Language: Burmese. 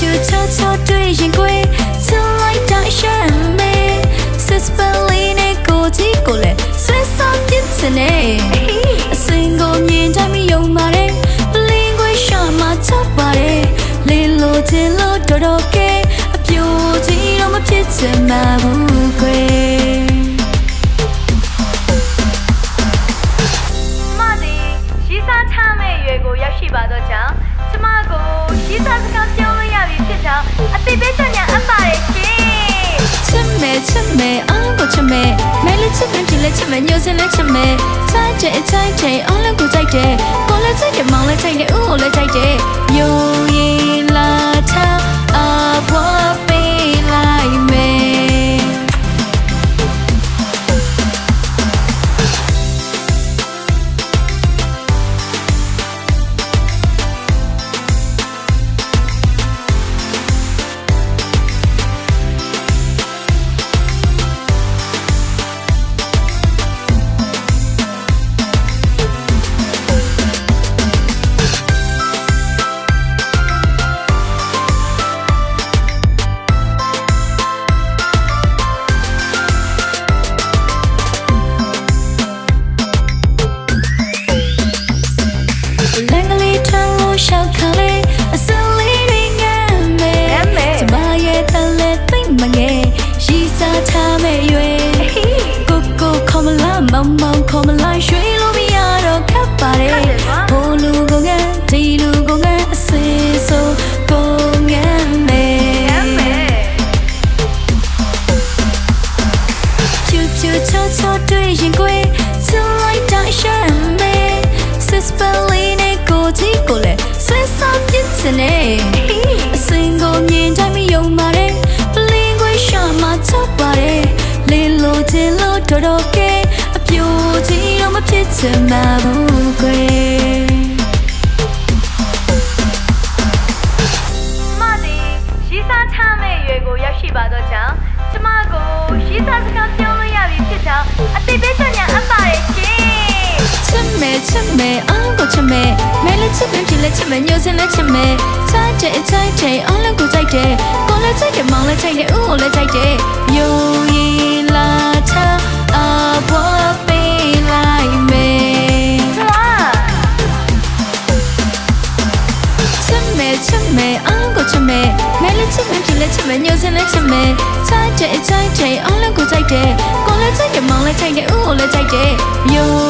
ချူချောချောတွေ့ရင်ကိုယ်ချလိုက်တာရှမ်းမေ Sis Berlin ကိုကြည့်ကိုလဲဆွဲဆော့ပြစ်စနေအစင်ကိုမြင်တိုင်းမယုံပါတယ် Blin ကိုရှာမှချပါတယ်လေလိုချင်လို့တော်တော်ကဲအပြိုကြီးတော့မဖြစ်ချင်ပါဘူး ရွယ်ကိုရောက်ရှိပါတော့ကြောင့်ကျမကိုရီးစားစကားပြောလို့ရပြီဖြစ်ကြောင်းအသိပေးချက်များအပ်ပါတယ်ရှင်ချစ်မဲချစ်မဲအားကိုချစ်မဲမဲလေးချစ်ပြန်ဖြစ်လဲချစ်မဲညှို့စင်လဲချစ်မဲစိုက်တဲ့အချိုက်တဲ့အားလည်းကိုကြိုက်တယ်ကိုလည်းကြိုက်တယ်မောင်လည်းကြိုက်တယ်ဦးကိုလည်းကြိုက်တယ်ယို မဲ့ရွယ်ကိုကိုခေါ်မလားမောင်မောင်ခေါ်မလားရွှေလို့မရတော့ခပ်ပါတယ်ဘိုးလူကိုငန်းဒီလူကိုငန်းအစေဆိုကိုငန်းမဲဖြူဖြူချောချောတွေ့ရင်ကိုယ်ချလိုက်တာရှမ်းမဲစစ်စပလီနဲ့ကိုကြီးကိုလည်းဆွဲဆောက်ပြစ်ချင်နေ တော့မဖြစ်ချင်ပါဘူးကွယ်ကျမသည်ရီးစားချမဲ့ရွယ်ကိုရောက်ရှိပါတော့ကြောင့်ကျမကိုရီးစားစကားပြောလို့ရပြီဖြစ်ကြောင်းအသိပေးချက်များအပ်ပါတယ်ရှင်ချစ်မဲချစ်မဲအားကိုချစ်မဲမဲလေးချစ်ပြန်ဖြစ်လဲချစ်မဲညှို့စင်လဲချစ် ချစ်မဲချစ်မဲအားကိုချစ်မဲမဲလေးချစ်ပြန်ဖြစ်လဲချစ်မဲညှို့စင်လဲချစ်မဲစိုက်တဲ့အချိုက်တဲ့အားလည်းကိုကြိုက်တယ်ကိုလည်းကြိုက်တယ်မောင်လည်းကြိုက်တယ်ဦးကိုလည်းကြိုက်တယ်ယိုရ